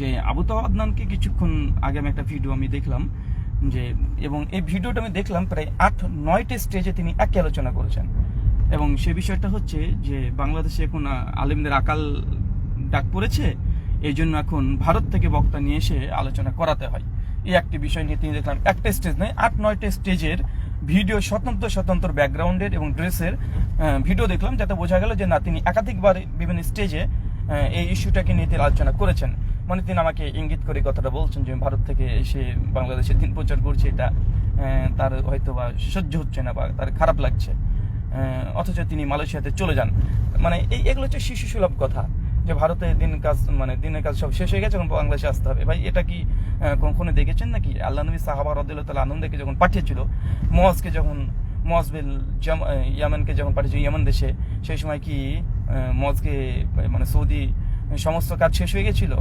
যে আবু তাওয়া আদনানকে কিছুক্ষণ আগে আমি একটা ভিডিও আমি দেখলাম, যে এবং এই ভিডিওটা আমি দেখলাম প্রায় আট, নয়টি স্টেজে তিনি একই আলোচনা করেছেন। এবং সে বিষয়টা হচ্ছে যে বাংলাদেশে এখন আলেমদের আকাল ডাক পড়েছে এই জন্য এখন ভারত থেকে বক্তা নিয়ে এসে আলোচনা করাতে হয়। এই একটি বিষয় নিয়ে তিনি দেখলাম, একটা স্টেজ নয়, আট, নয়টা স্টেজের ভিডিও স্বতন্ত্র স্বতন্ত্র ব্যাকগ্রাউন্ডের এবং ড্রেসের ভিডিও দেখলাম, যাতে বোঝা গেল যে না, তিনি একাধিকবার বিভিন্ন স্টেজে এই ইস্যুটাকে নিয়ে তিনি আলোচনা করেছেন। মানে তিনি আমাকে ইঙ্গিত করে কথাটা বলছেন যে ভারত থেকে এসে বাংলাদেশে দিন প্রচার করছে এটা তার হয়তো বা সহ্য হচ্ছে না বা তার খারাপ লাগছে। অথচ তিনি মালয়েশিয়াতে চলে যান। মানে এই এগুলো হচ্ছে শিশু সুলভ কথা যে ভারতে দিন কাজ মানে দিনের কাজ সব শেষ হয়ে গেছে এখন বাংলাদেশে আসতে হবে। ভাই এটা কি কখনো দেখেছেন নাকি? আল্লাহ নবী সাহাবা রদুল্লাহ তালা আনন্দকে যখন পাঠিয়েছিল মোয়াজকে যখন মোয়াজ বিল জাম- আহ, ইয়ামানকে যখন পাঠিয়েছিল ইয়ামান দেশে সেই সময় কি আহ, মানে সৌদি সমস্ত কাজ শেষ হয়ে গেছিল?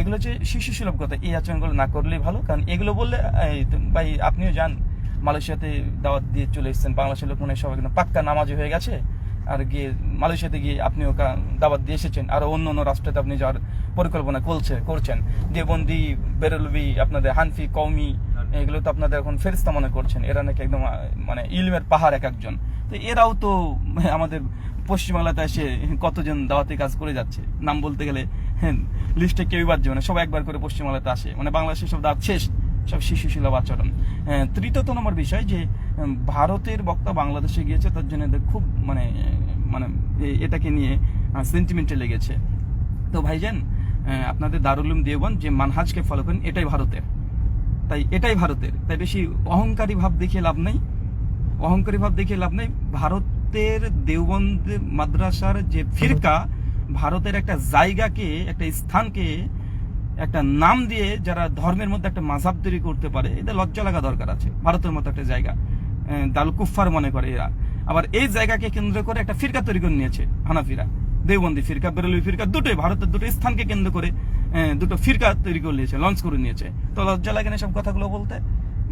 এগুলো হচ্ছে শিশু সুলভ কথা এই আচরণগুলো না করলেই ভালো কারণ এগুলো বললে ভাই আপনিও যান। মালয়েশিয়াতে দাওয়াত দিয়ে চলে এসেছেন বাংলাদেশের লোক মনে সবাই পাক্কা নামাজি হয়ে গেছে। আর গিয়ে মালয়েশিয়াতে গিয়ে আপনিও দাওয়াত দিয়ে এসেছেন আর অন্য অন্য রাষ্ট্রতে আপনি যাওয়ার পরিকল্পনা করছে করছেন। দেবন্দি বেরলবি আপনাদের হানফি কৌমি এগুলো তো আপনাদের এখন ফেরিস্তা মনে করছেন। এরা নাকি একদম মানে ইলমের পাহাড় এক একজন। তো এরাও তো আমাদের পশ্চিমবাংলাতে এসে কতজন দাওয়াতি কাজ করে যাচ্ছে? নাম বলতে গেলে হ্যাঁ লিস্টে কেউই বাদ যাবে না সব একবার করে পশ্চিমবাংলাতে আসে। মানে বাংলাদেশের সব দাঁত শেষ সব শিশু সুলভ আচরণ আহ, তৃতীয়ত নম্বর বিষয় যে ভারতের বক্তা বাংলাদেশে গিয়েছে তার জন্য খুব মানে মানে এটাকে নিয়ে সেন্টিমেন্টে লেগেছে। তো ভাইজান আপনাদের দারুলুম উলুম দেওবন্দ যে মানহাজকে ফলো করেন এটাই ভারতের। তাই এটাই ভারতের। তাই বেশি অহংকারী ভাব দেখিয়ে লাভ নেই। অহংকারী ভাব দেখিয়ে লাভ নেই। ভারতের দেওবন্দ মাদ্রাসার যে ফিরকা ভারতের একটা জায়গাকে, একটা স্থানকে, একটা নাম দিয়ে যারা ধর্মের মধ্যে একটা মাঝাব তৈরি করতে পারে, এদের লজ্জা লাগা দরকার আছে। ভারতের মতো একটা জায়গা। দালকুফার মনে করে এরা। আবার এই জায়গাকে কেন্দ্র করে একটা ফিরকা তৈরি করে নিয়েছে হানাফিরা। দেওবন্দি ফিরকা বেরলভি ফিরকা, দুটোই ভারতের দুটো স্থানকে কেন্দ্র করে দুটো ফিরকা তৈরি করে নিয়েছে, লঞ্চ করে নিয়েছে। তো লজ্জা লাগে না সব কথাগুলো বলতে?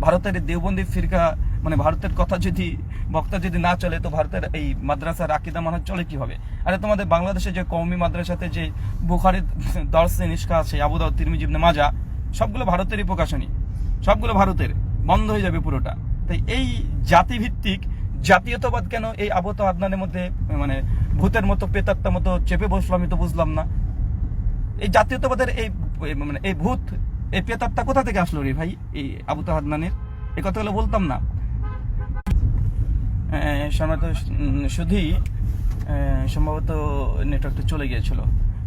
ভারতের দেওবন্দি ফিরকা মানে ভারতের কথা যদি, বক্তা যদি না চলে, তো ভারতের এই মাদ্রাসার আকিদা মানহাজ চলে কীভাবে? আরে তোমাদের বাংলাদেশে যে কৌমি মাদ্রাসাতে যে বুখারির দর্শে নিষ্কা আছে আবুদাউদ তিরমিজি মাজা, সবগুলো ভারতেরই প্রকাশনী। সবগুলো ভারতের। বন্ধ হয়ে যাবে পুরোটা। তাই এই জাতিভিত্তিক জাতীয়তাবাদ কেন এই আবত আদনানের মধ্যে মানে ভূতের মতো পেতাত্তার মতো চেপে বসল আমি তো বুঝলাম না। এই জাতীয়তাবাদের এই মানে এই ভূত, এই পেতাত্তা কোথা থেকে আসলো রে ভাই, এই আবু তাহাদনানের এই কথাগুলো বলতাম না। সম্ভবত শুধুই সম্ভবত নেটওয়ার্কটা চলে গিয়েছিল।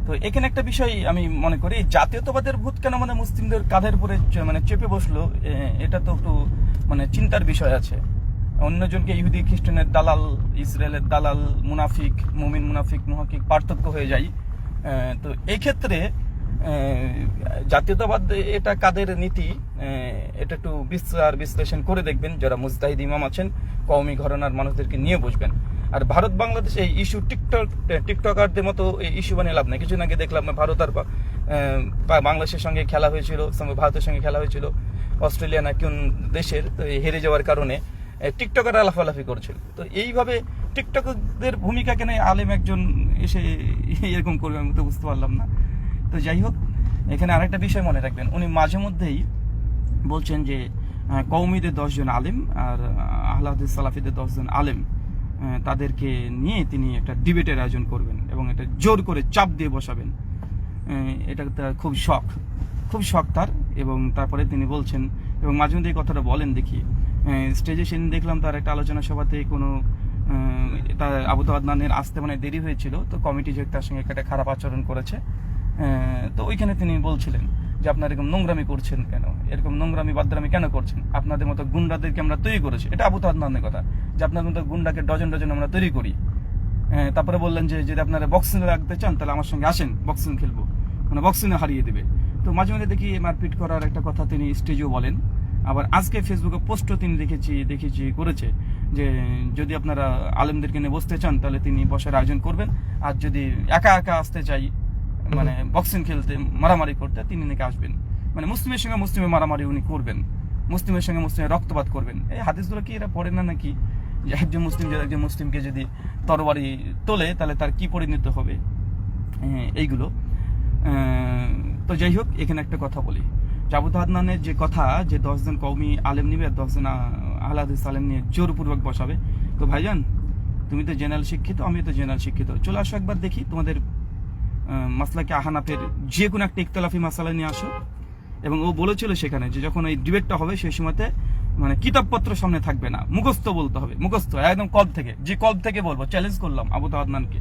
তো এখানে একটা বিষয় আমি মনে করি, জাতীয়তাবাদের ভূত কেন মানে মুসলিমদের কাঁধের উপরে মানে চেপে বসল এটা তো একটু মানে চিন্তার বিষয় আছে। অন্যজনকে ইহুদি, খ্রিস্টানের দালাল, ইসরায়েলের দালাল, মুনাফিক, মুমিন, মুনাফিক মুহাকিক পার্থক্য হয়ে যায়। তো এক্ষেত্রে জাতীয়তাবাদ এটা কাদের নীতি? এটা একটু বিচার বিশ্লেষণ করে দেখবেন, যারা মুজতাহিদ ইমাম আছেন, কওমি ঘরানার মানুষদেরকে নিয়ে বসবেন। আর ভারত বাংলাদেশ এই ইস্যু টিকটক টিকটকারদের মতো এই ইস্যু বানিয়ে লাভ নেই। কিছুদিন আগে দেখলাম, ভারত আর বাংলাদেশের সঙ্গে খেলা হয়েছিল ভারতের সঙ্গে খেলা হয়েছিল। অস্ট্রেলিয়া না কোন দেশের, তো হেরে যাওয়ার কারণে টিকটকার লাফালাফি করছিল। তো এইভাবে টিকটকদের ভূমিকা কেন আলেম একজন এসে এরকম করবে আমি তো বুঝতে পারলাম না। তো যাই হোক এখানে আরেকটা বিষয় মনে রাখবেন। উনি মাঝে মধ্যেই বলছেন যে আহ, কওমিদের দশজন আলেম আর আহ্লাদ সালাফিদের দশজন আলেম তাদেরকে নিয়ে তিনি একটা ডিবেটের আয়োজন করবেন এবং এটা জোর করে চাপ দিয়ে বসাবেন। এটা তার খুব শখ। খুব শখ তার এবং তারপরে তিনি বলছেন এবং মাঝে মধ্যে এই কথাটা বলেন দেখি স্টেজে সেদিন দেখলাম তার একটা আলোচনা সভাতে কোনো তার আবু আদনানের আসতে মানে দেরি হয়েছিল তো কমিটি যে তার সঙ্গে একটা খারাপ আচরণ করেছে তো ওইখানে তিনি বলছিলেন যে আপনারা এরকম নোংরামি করছেন কেন? এরকম নোংরামি বাদ্রামি কেন করছেন? আপনাদের মতো গুন্ডাদেরকে আমরা তৈরি করেছি। এটা আবু আদনানের কথা। যে আপনাদের মতো গুন্ডাকে ডজন ডজন আমরা তৈরি করি। তারপরে বললেন যে, যদি আপনারা বক্সিং রাখতে চান, তাহলে আমার সঙ্গে আসেন বক্সিং খেলব। মানে বক্সিংয়ে হারিয়ে দেবে। তো মাঝে মাঝে দেখি মারপিট করার একটা কথা তিনি স্টেজেও বলেন। আবার আজকে ফেসবুকে পোস্টও তিনি দেখেছি দেখেছি, করেছে। যে, যদি আপনারা আলেমদেরকে নিয়ে বসতে চান, তাহলে তিনি বসার আয়োজন করবেন। আর যদি একা একা আসতে চাই মানে বক্সিং খেলতে মারামারি করতে তিনি নাকি আসবেন। মানে মুসলিমের সঙ্গে মুসলিমের মারামারি উনি করবেন। মুসলিমের সঙ্গে মুসলিমের রক্তপাত করবেন। এই হাদিসগুলো কি এরা পড়ে না নাকি? যে একজন মুসলিম যদি একজন মুসলিমকে যদি তরবারি তোলে তাহলে তার কি পরিণত হবে? হ্যাঁ, এইগুলো। তো যাই হোক এখানে একটা কথা বলি। জাবুত আদনানের যে কথা যে দশজন কৌমি আলেম নিবে আর দশজন আহলাদিস আলেম নিয়ে জোরপূর্বক বসাবে। তো ভাইজান তুমি তো জেনারেল শিক্ষিত আমি তো জেনারেল শিক্ষিত। চলে আসো একবার দেখি তোমাদের মাসলাকে আহানাফের যে কোনো একটা ইকতলাফি মাসালা নিয়ে আসো। এবং ও বলেছিল সেখানে যে যখন এই ডিবেটটা হবে, সেই সময়তে মানে কিতাবপত্র সামনে থাকবে না। মুখস্থ বলতে হবে, মুখস্থ, একদম কল থেকে। যে কল থেকে বলব চ্যালেঞ্জ করলাম আবু আদনানকে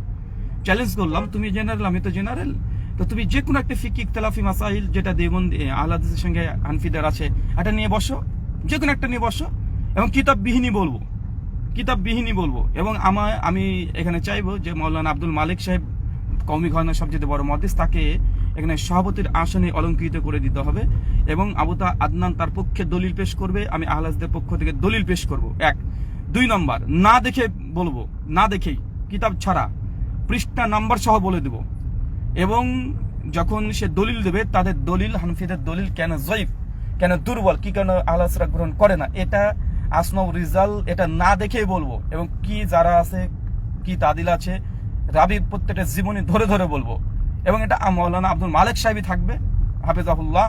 চ্যালেঞ্জ করলাম, তুমি জেনারেল আমি তো জেনারেল তো তুমি যে কোনো একটা ফিকি ইকতলাফি মাসাইল যেটা দেবন্দি আহলাদের সঙ্গে হানফিদের আছে, এটা নিয়ে বসো। যে কোনো একটা নিয়ে বসো। এবং কিতাব বিহীনই বলব। কিতাব বিহীনই বলব। এবং আমার আমি এখানে চাইব যে মৌলানা আব্দুল মালিক সাহেব কৌমি ঘরানার সবচেয়ে বড় মহাদিস তাকে এখানে সভাপতির আসনে অলঙ্কৃত করে দিতে হবে এবং আবুতা আদনান তার পক্ষে দলিল পেশ করবে। আমি আহলাজদের পক্ষ থেকে দলিল পেশ করব। এক। দুই নম্বর, না দেখে বলব, না দেখেই, কিতাব ছাড়া, পৃষ্ঠা নাম্বার সহ বলে দেব। এবং যখন সে দলিল দেবে, তাদের দলিল, হানফিদের দলিল কেন জয়ীফ, কেন দুর্বল, কি কেন আহলাসরা গ্রহণ করে না, এটা আসমাউ রিজাল, এটা না দেখেই বলব। এবং কি যারা আছে, কি তাদিল আছে রাবির প্রত্যেকটা জীবনী ধরে ধরে বলব। এবং এটা মৌলানা আব্দুল মালিক সাহেবই থাকবে, হাফিজাহুল্লাহ,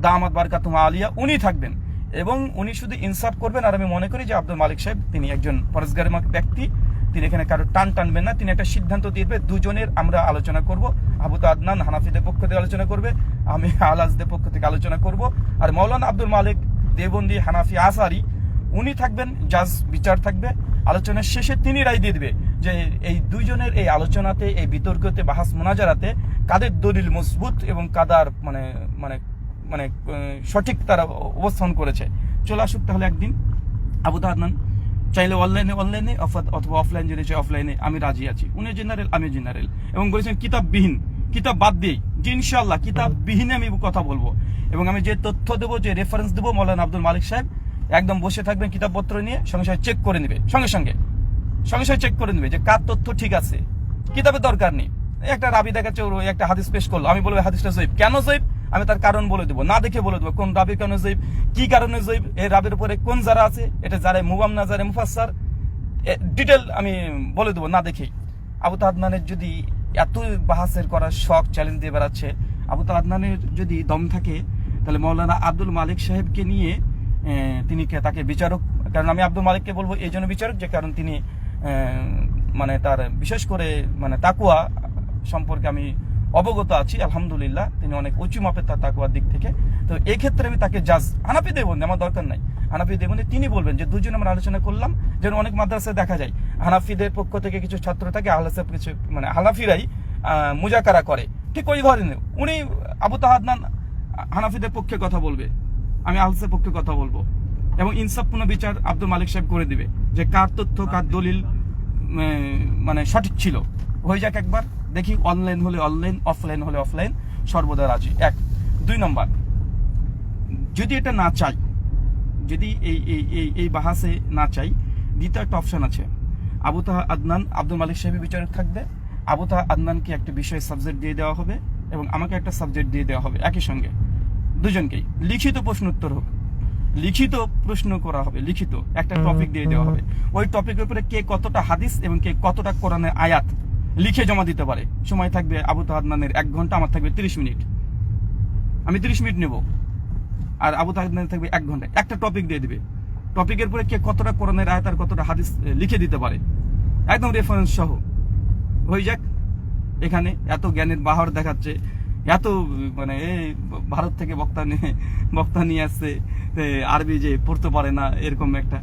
দামাত বারকাতুমা আলিয়া, উনি থাকবেন। এবং উনি শুধু ইনসাফ করবেন, আর আমি মনে করি যে আব্দুল মালিক সাহেব, তিনি একজন পরস্কারিমা ব্যক্তি, তিনি এখানে কারও টান টানবেন না, তিনি একটা সিদ্ধান্ত দিবে, দুজনের আমরা আলোচনা করব আবুত আদনান হানাফিদের পক্ষ থেকে আলোচনা করবে, আমি আলাজদের পক্ষ থেকে আলোচনা করব, আর মৌলানা আব্দুল মালিক দেবন্দি হানাফি আসারি, উনি থাকবেন, জাজ বিচার থাকবে, আলোচনার শেষে তিনি রায় দিয়ে দিবে। যে এই দুইজনের এই আলোচনাতে, এই বিতর্কতে, বাহাস মোনাজারাতে কাদের দলিল মজবুত এবং কাদার মানে মানে মানে সঠিক তারা অবস্থান করেছে? চলে আসুক তাহলে একদিন। আবু আদনান চাইলে অনলাইনে অনলাইনে অথবা অফলাইন যদি চাই অফলাইনে আমি রাজি আছি। উনি জেনারেল, আমি জেনারেল। এবং বলেছেন কিতাববিহীন। কিতাব বাদ দিয়েই। যে ইনশাল্লাহ কিতাববিহীনে আমি কথা বলব। এবং আমি যে তথ্য দেবো, যে রেফারেন্স দেবো, মৌলানা আব্দুল মালিক সাহেব, একদম বসে থাকবেন কিতাবপত্র নিয়ে, সঙ্গে সঙ্গে চেক করে নেবে। সঙ্গে সঙ্গে। সঙ্গে সঙ্গে চেক করে নেবে যে কার তথ্য ঠিক আছে। কিতাবের দরকার নেই। একটা রাবি দেখাচ্ছে ওর একটা হাদিস পেশ করল। আমি বলব হাদিসটা জৈব। কেন জৈব? আমি তার কারণ বলে দেবো। না দেখে বলে দেবো, কোন রাবির কারণে জৈব? কি কারণে জৈব? এই রাবির উপরে কোন যারা আছে? এটা যারা মুবাম না, যারা মুফাসার ডিটেল আমি বলে দেবো, না দেখেই। আবু তাদনানের যদি এত বাহাসের করার শখ চ্যালেঞ্জ দিয়ে বেড়াচ্ছে, আবু তাদনানের যদি দম থাকে, তাহলে মৌলানা আব্দুল মালিক সাহেবকে নিয়ে তিনি তাকে বিচারক, কারণ আমি আব্দুল মালিককে বলব, এই জন্য বিচারক, যে কারণ তিনি মানে তার বিশেষ করে মানে তাকুয়া সম্পর্কে আমি অবগত আছি, আলহামদুলিল্লাহ। তিনি অনেক উঁচু মাপের তার তাকুয়ার দিক থেকে। তো এই ক্ষেত্রে আমি তাকে জাজ, হানাফি দেবন আমার দরকার নাই। হানাফি দেবন তিনি বলবেন যে, দুজন আমরা আলোচনা করলাম, যেন অনেক মাদ্রাসায় দেখা যায়। হানাফিদের পক্ষ থেকে কিছু ছাত্র থাকে আহলাসের কিছু মানে হানাফিরাই মুজাকারা করে। ঠিক ওই ধরনের উনি আবু তাহাদনান হানাফিদের পক্ষে কথা বলবে। আমি আহলাসের পক্ষে কথা বলব। এবং ইনসাফপূর্ণ বিচার আব্দুল মালিক সাহেব করে দিবে যে কার তথ্য, কার দলিল মানে সঠিক ছিল। হয়ে যাক একবার, দেখি অনলাইন হলে অনলাইন অফলাইন হলে অফলাইন সর্বদা রাজি। এক। দুই নম্বর, যদি এটা না চাই, যদি এই এই এই এই বাহাসে না চাই দ্বিতীয় একটা অপশান আছে। আবু তাহা আদনান, আব্দুল মালিক সাহেবের বিচারক থাকবে। আবু তাহা আদনানকে একটা বিষয় সাবজেক্ট দিয়ে দেওয়া হবে এবং আমাকে একটা সাবজেক্ট দিয়ে দেওয়া হবে। একই সঙ্গে, দুজনকেই। লিখিত প্রশ্ন উত্তর হোক। লিখিত প্রশ্ন করা হবে লিখিত একটা টপিক দিয়ে দেওয়া হবে। ওই টপিকের উপরে কে কতটা হাদিস এবং কে কতটা কোরআনের আয়াত লিখে জমা দিতে পারে? সময় থাকবে আবু তাহাদনানের এক ঘণ্টা আমার থাকবে তিরিশ মিনিট। আমি তিরিশ মিনিট নেব। আর আবু তাহাদনানের থাকবে এক ঘণ্টা। একটা টপিক দিয়ে দিবে। টপিকের পরে কে কতটা কোরআনের আয়াত আর কতটা হাদিস লিখে দিতে পারে? একদম রেফারেন্স সহ। হয়ে যাক। এখানে এত জ্ঞানের বাহর দেখাচ্ছে। এত মানে এই ভারত থেকে বক্তা নিয়ে বক্তা নিয়ে আসছে আরবি যে পড়তে পারে না, এরকম একটা।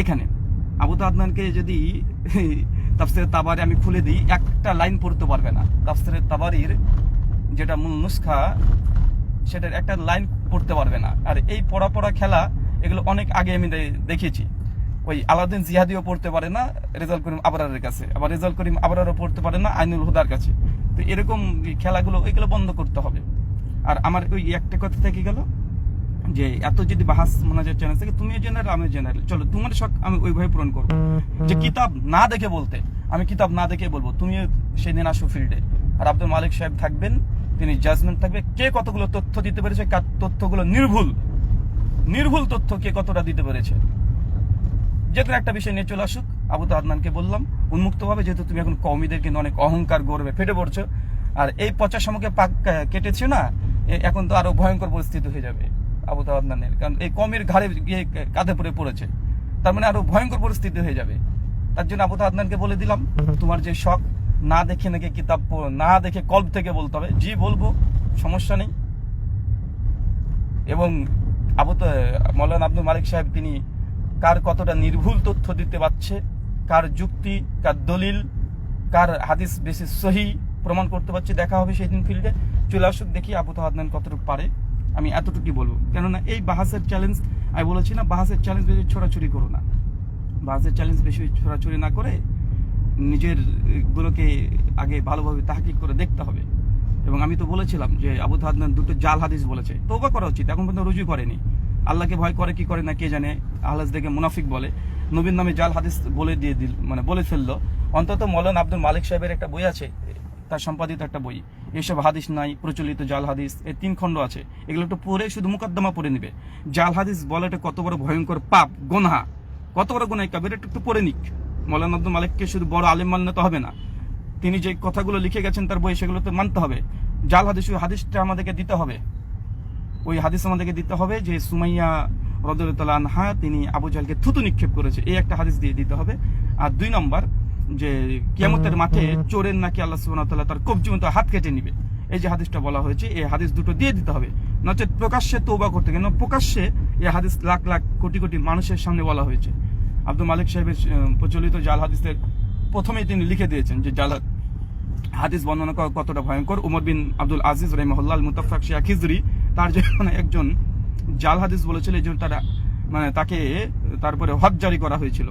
এখানে, আবু তো আদনানকে যদি তাফসিরের তাবারি আমি খুলে দিই, একটা লাইন পড়তে পারবে না। তাফসিরের তাবারির যেটা মূল নুসখা, সেটার একটা লাইন পড়তে পারবে না। আর এই পড়া পড়া খেলা, এগুলো অনেক আগে আমি দেখেছি। ওই আলাউদ্দিন জিহাদিও পড়তে পারে না রেজাল করিম আবরারের কাছে। আবার রেজাল করিম আবরারও পড়তে পারে না, আইনুল হুদার কাছে। তো এরকম খেলাগুলো, এগুলো বন্ধ করতে হবে। আর আমার ওই একটা কথা থেকে গেল যে, এত যদি বাহাস মোনাজার চ্যানেল থেকে তুমি জেনারেল আমি জেনারেল চলো তোমার শখ আমি ওইভাবে পূরণ করব। যে কিতাব না দেখে বলতে, আমি কিতাব না দেখে বলব তুমি সেদিন আসো ফিল্ডে আর আব্দুল মালিক সাহেব থাকবেন, তিনি জাজমেন্ট থাকবে, কে কতগুলো তথ্য দিতে পেরেছে, কার তথ্যগুলো নির্ভুল। নির্ভুল তথ্য কে কতটা দিতে পেরেছে। যে একটা বিষয় নিয়ে চলে আসুক, আবু তো আদনানকে বললাম উন্মুক্তভাবে যেহেতু তুমি এখন কৌমিদের কিন্তু অনেক অহংকার গর্বে ফেটে পড়ছো। আর এই পচা শামুকে পাক কেটেছে না এখন তো আরও ভয়ঙ্কর পরিস্থিতি হয়ে যাবে আবু তাহাদনানের কারণ এই কমের ঘাড়ে গিয়ে কাঁধে পড়ে পড়েছে। তার মানে আরও ভয়ঙ্কর পরিস্থিতি হয়ে যাবে। তার জন্য আবু তাহাদনানকে বলে দিলাম তোমার যে শখ না দেখে নাকি কিতাব না দেখে কল্প থেকে বলতে হবে। জি বলব সমস্যা নেই। এবং আবু মৌলানা আব্দুল মালিক সাহেব তিনি কার কতটা নির্ভুল তথ্য দিতে পারছে কার যুক্তি, কার দলিল, কার হাদিস বেশি সহি প্রমাণ করতে পারছে, দেখা হবে সেই দিন ফিল্ডে। চলে আসুক, দেখি আবু তাহাদনান কতটুকু পারে, আমি এতটুকুই বলব। কেননা এই বাহাসের চ্যালেঞ্জ আমি বলেছি না, বাহাসের চ্যালেঞ্জ বেশি ছোড়াছুরি করো না। বাহাসের চ্যালেঞ্জ বেশি ছোড়াছুরি না করে নিজের গুলোকে আগে ভালোভাবে তাহাকিক করে দেখতে হবে। এবং আমি তো বলেছিলাম যে আবু তাহাদনান দুটো জাল হাদিস বলেছে তৌবা করা উচিত, এখন পর্যন্ত রুজু করেনি। আল্লাহকে ভয় করে, কি করে না কে জানে, আহলাস দেখে মুনাফিক বলে। নবীন নামে জাল হাদিস বলে দিয়ে দিল মানে বলে ফেলল। অন্তত মৌলানা আব্দুল মালিক সাহেবের একটা বই আছে, তার সম্পাদিত একটা বই। এসব হাদিস নাই, প্রচলিত জাল হাদিস, এর তিন খণ্ড আছে। এগুলো একটু পড়ে শুধু মুকদ্দমা পড়ে নিবে। জাল হাদিস বলে বলাটা কত বড় ভয়ঙ্কর পাপ, গোনহা। কত বড় গোনাই কাবের একটু একটু পড়ে নিক। মৌলানা আব্দুল মালিককে শুধু বড় আলেম মানলে তো হবে না। তিনি যে কথাগুলো লিখে গেছেন তার বই, সেগুলো তো মানতে হবে। জাল হাদিস, হাদিসটা আমাদেরকে দিতে হবে। ওই হাদিস আমাদেরকে দিতে হবে যে সুমাইয়া রদুল্লাহ আনহা তিনি আবু জাহলকে থুতু নিক্ষেপ করেছে। এই একটা হাদিস দিয়ে দিতে হবে। আর দুই নম্বর যে কিয়ামতের মাঠে চোরের নাকি আল্লাহ ওয়া তার কবজি মতো হাত কেটে নিবে। এই যে হাদিসটা বলা হয়েছে এই হাদিস দুটো দিয়ে দিতে হবে। নচেত প্রকাশ্যে তৌবা করতে কেন প্রকাশ্যে এই হাদিস লাখ লাখ কোটি কোটি মানুষের সামনে বলা হয়েছে। আব্দুল মালিক সাহেবের প্রচলিত জাল হাদিসের প্রথমেই তিনি লিখে দিয়েছেন যে জাল হাদিস বর্ণনা করা কতটা ভয়ঙ্কর। উমর বিন আব্দুল আজিজ রহিমহল্লাল মুতাফাক শিয়া খিজরি তার যে মানে একজন জাল হাদিস বলেছিল, এই জন্য তারা মানে তাকে তারপরে হজ জারি করা হয়েছিল।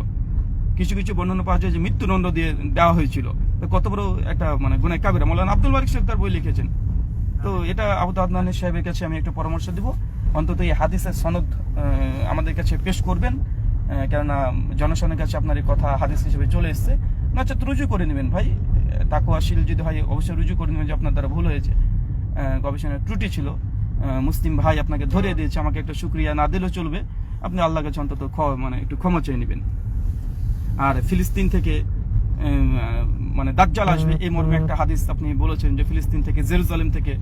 কিছু কিছু বর্ণনা পাওয়া যায় যে মৃত্যুদণ্ড দিয়ে দেওয়া হয়েছিল। কত বড় একটা মানে গুনায় কাবিরা। মৌলানা আব্দুল মালিক সাহেব তার বই লিখেছেন। তো এটা আবু আদনানের সাহেবের কাছে আমি একটা পরামর্শ দিব। অন্তত এই হাদিসের সনদ আমাদের কাছে পেশ করবেন। কেননা জনসাধারণের কাছে আপনার এই কথা হাদিস হিসেবে চলে এসছে। নচেত রুজু করে নেবেন ভাই। তাকুয়াশীল যদি হয়, অবশ্যই রুজু করে নেবেন যে আপনার দ্বারা ভুল হয়েছে। গবেষণার ত্রুটি ছিল। মুসলিম ভাই আপনাকে ধরিয়ে দিয়েছে, আমাকে একটা শুক্রিয়া না দিলেও চলবে। আপনি আল্লাহ কাছে অন্তত মানে একটু ক্ষমা চেয়ে নেবেন। আর ফিলিস্তিন থেকে মানে দাজ্জাল আসবে, এই মর্মে একটা হাদিস আপনি বলেছেন যে ফিলিস্তিন থেকে, জেরুজালেম থেকে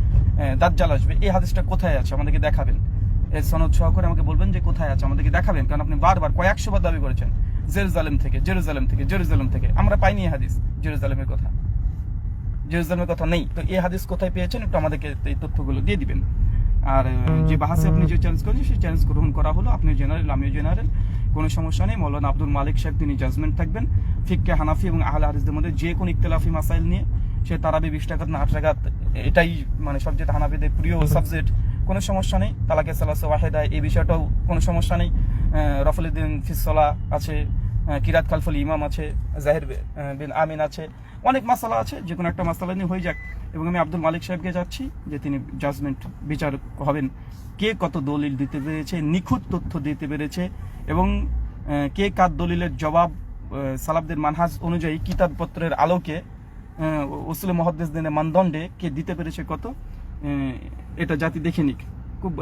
দাজ্জাল আসবে। এই হাদিসটা কোথায় আছে? আমাদেরকে দেখাবেন। এর সনদ সহকারে আমাকে বলবেন যে কোথায় আছে, আমাদেরকে দেখাবেন। কারণ আপনি বারবার কয়েকশো বার দাবি করেছেন, জেরুজালেম থেকে জেরুজালেম থেকে জেরুজালেম থেকে। আমরা পাইনি এই হাদিস, জেরুজালেমের কথা। জেরুজালেমের কথা নেই। তো এই হাদিস কোথায় পেয়েছেন? একটু আমাদেরকে এই তথ্যগুলো দিয়ে দিবেন। আর যে বাহাসে আপনি যে চ্যালেঞ্জ করেছেন, সেই চ্যালেঞ্জ গ্রহণ করা হলো। আপনি জেনারেল আমিও জেনারেল কোনো সমস্যা নেই। মৌলানা আব্দুল মালিক সাহেব তিনি জাজমেন্ট থাকবেন। ফিক্কে হানাফি এবং আহলে হাদিসদের মধ্যে যে কোনো ইখতলাফি মাসাইল নিয়ে সে তারাবি বিশ টাকা না আট এটাই মানে সবচেয়ে হানাফিদের প্রিয় সাবজেক্ট কোনো সমস্যা নেই। তালাকে সালাসে ওয়াহেদা, এই বিষয়টাও কোনো সমস্যা নেই। রফলুদ্দিন ফিসলা আছে কিরাত খালফুল ইমাম আছে, জাহির বিন আমিন আছে। অনেক মাসালা আছে যে কোনো একটা মাসালা নিয়ে হয়ে যাক। এবং আমি আব্দুল মালিক সাহেবকে যাচ্ছি যে তিনি জাজমেন্ট বিচার হবেন। কে কত দলিল দিতে পেরেছে নিখুঁত তথ্য দিতে পেরেছে এবং কে কার দলিলের জবাব সালাবদের মানহাজ অনুযায়ী কিতাবপত্রের আলোকে ওসুলে মহাদ্দেসদিনের মানদণ্ডে কে দিতে পেরেছে কত এটা জাতি দেখে নিক। খুব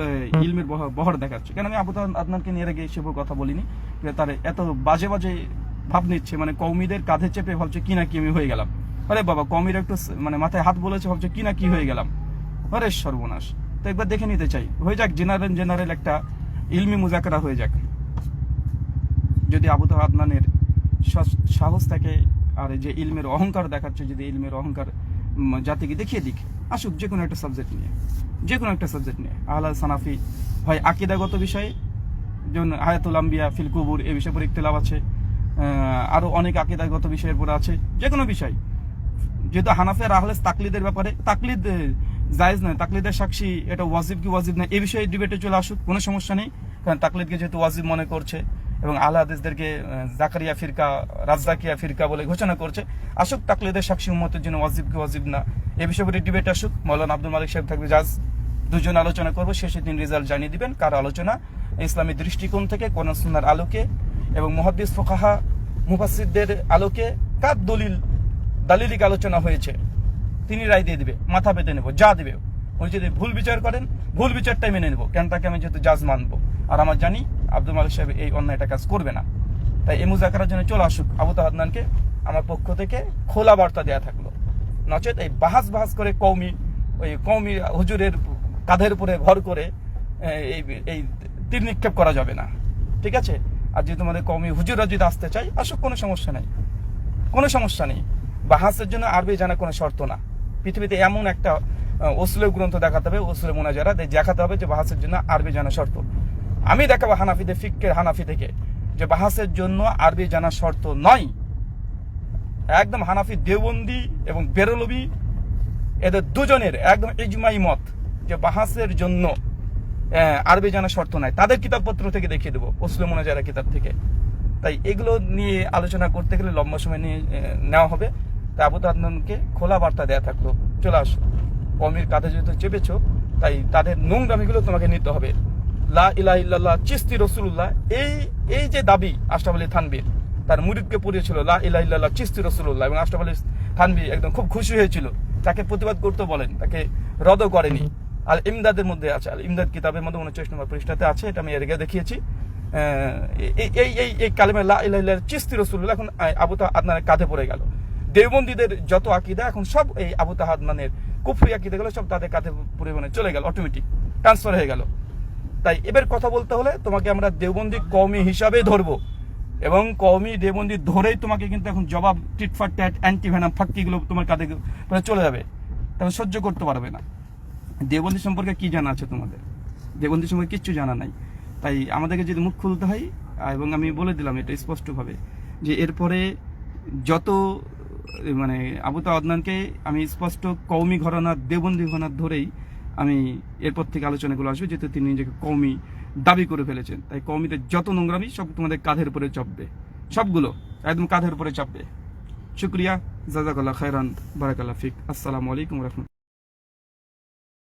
ইলমের বহর দেখাচ্ছে। কেন আমি আবু আদনানকে নিয়ে আগে সেভাবে কথা বলিনি? তার এত বাজে বাজে ভাব নিচ্ছে মানে কৌমিদের কাঁধে চেপে ভাবছে, কি না কি আমি হয়ে গেলাম? আরে বাবা, কৌমির একটু মানে মাথায় হাত বলেছে, ভাবছে, কি না কি হয়ে গেলাম? আরে সর্বনাশ। তো একবার দেখে নিতে চাই। হয়ে যাক, জেনারেল জেনারেল একটা ইলমি মুজাকারা হয়ে যাক। যদি আবু আদনানের সাহস থাকে, আর যে ইলমের অহংকার দেখাচ্ছে, যদি ইলমের অহংকার জাতিকে দেখিয়ে দিক, আসুক, যে কোনো একটা সাবজেক্ট নিয়ে, যে কোনো একটা সাবজেক্ট নিয়ে। আহলা সানাফি হয় আকিদাগত বিষয়ে, যেমন হায়াতুল আম্বিয়া, ফিল কুবুর এই বিষয়ে পর লাভ আছে। আহ, আরও অনেক আকিদাগত বিষয়ের উপর আছে যে কোনো বিষয়। যেহেতু হানাফের আহলে তাকলিদের ব্যাপারে তাকলিদ জায়েজ নয় তাকলিদের সাক্ষী এটা ওয়াজিব কি ওয়াজিব না এই বিষয়ে ডিবেটে চলে আসুক কোনো সমস্যা নেই কারণ তাকলিদকে যেহেতু ওয়াজিব মনে করছে এবং আল্লাহ হাদিসদেরকে আহ, জাকারিয়া ফিরকা রাজ্জাকিয়া ফিরকা বলে ঘোষণা করছে আসুক তাকলিদের সাক্ষী উম্মতের জন্য ওয়াজিব কি ওয়াজিব না এই বিষয়ে ডিবেট আসুক মৌলানা আব্দুল মালিক সাহেব থাকবে জাজ দুজন আলোচনা করব শেষে দিন রেজাল্ট জানিয়ে দিবেন কার আলোচনা ইসলামী দৃষ্টিকোণ থেকে কোন সুন্নার আলোকে এবং মহাদ্দিস ফোকাহা মুফাসিদদের আলোকে কার দলিল, দালিলিক আলোচনা হয়েছে? তিনি রায় দিয়ে দিবে, মাথা পেতে নেব, যা দিবে। উনি যদি ভুল বিচার করেন, ভুল বিচারটাই মেনে নেব। কেন তাকে আমি যেহেতু জাজ মানবো? আর আমার জানি আব্দুল মালিক সাহেব এই অন্যায়টা কাজ করবে না। তাই এই মুজাকারার জন্য চলে আসুক। আবু তাহাদনানকে আমার পক্ষ থেকে খোলা বার্তা দেয়া থাকল। নচেত এই বাহাস বাহাস করে কৌমি ওই কৌমি হুজুরের কাঁধের উপরে ভর করে এই এই তীর নিক্ষেপ করা যাবে না। ঠিক আছে? আর যদি তোমাদের কৌমি হুজুররা যদি আসতে চাই আসুক, কোনো সমস্যা নেই। কোনো সমস্যা নেই। বাহাসের জন্য আরবি জানা কোনো শর্ত না। পৃথিবীতে এমন একটা ওসলে গ্রন্থ দেখাতে হবে ওসলে মোনাজারা দেখাতে হবে যে বাহাসের জন্য আরবি জানা শর্ত। আমি দেখাবো হানাফিতে ফিক্কের হানাফি থেকে, যে বাহাসের জন্য আরবি জানা শর্ত নয়। একদম হানাফি দেওবন্দি এবং বেরলবি, এদের দুজনের একদম ইজমাই মত, যে বাহাসের জন্য আরবি জানা শর্ত নাই। তাদের কিতাবপত্র থেকে দেখিয়ে দেবো, ওসলে মোনাজারা কিতাব থেকে। তাই এগুলো নিয়ে আলোচনা করতে গেলে লম্বা সময় নিয়ে নেওয়া হবে। তাই আবু তাদনকে খোলা বার্তা দেয়া থাকল। চলে আসো। কমির কাঁধে যেহেতু চেপেছো, তাই তাদের নোংরামিগুলো তোমাকে নিতে হবে। লা ইলাহ ইল্লাল্লাহ, চিস্তি রসুল্লাহ এই এই যে দাবি আশরাফ আলী থানবীর, তার মুরিদকে পড়িয়েছিল, লা ইলাহ ইল্লাল্লাহ, চিস্তি রসুল্লাহ এবং আশরাফ আলী থানবী একদম খুব খুশি হয়েছিল। তাকে প্রতিবাদ করতে বলেন, তাকে রদ করেনি। আল ইমদাদের মধ্যে আছে আল ইমদাদ কিতাবের মধ্যে উনচল্লিশ নম্বর পৃষ্ঠাতে আছে, এটা আমি এর আগে দেখিয়েছি। এই এই এই কালেমে লা ইলাহ চিস্তি রসুল্লাহ এখন আবু আদনানের কাঁধে পড়ে গেল। দেওবন্দীদের যত আকিদা, এখন সব এই আবু তাহাদমানের কুফরি আকিদাগুলো সব তাদের কাঁধে পরিমাণে চলে গেল অটোমেটিক ট্রান্সফার হয়ে গেল। তাই এবার কথা বলতে হলে তোমাকে আমরা দেওবন্দি কওমি হিসাবে ধরবো। এবং কওমি দেওবন্দি ধরেই তোমাকে কিন্তু এখন জবাব, টিটফাট অ্যান্টি ভ্যানাম ফাক্কিগুলো তোমার কাঁধে চলে যাবে। তাহলে সহ্য করতে পারবে না। দেওবন্দি সম্পর্কে কি জানা আছে তোমাদের? দেওবন্দি সম্পর্কে কিচ্ছু জানা নাই। তাই আমাদেরকে যদি মুখ খুলতে হয়, এবং আমি বলে দিলাম এটা স্পষ্টভাবে, যে এরপরে যত মানে আবু তা আদনানকে আমি স্পষ্ট কৌমি ঘটনা দেবন্দি ঘটনা ধরেই আমি এরপর থেকে আলোচনাগুলো আসবে, যেহেতু তিনি নিজেকে কৌমি দাবি করে ফেলেছেন। তাই কৌমিতে যত নোংরামি, সব তোমাদের কাঁধের উপরে চাপবে। সবগুলো একদম কাঁধের উপরে চাপবে। শুক্রিয়া। জাজাকাল্লাহ খায়রান। বারাকাল্লাহ ফিক। আসসালামু আলাইকুম রহমতুল্লাহ।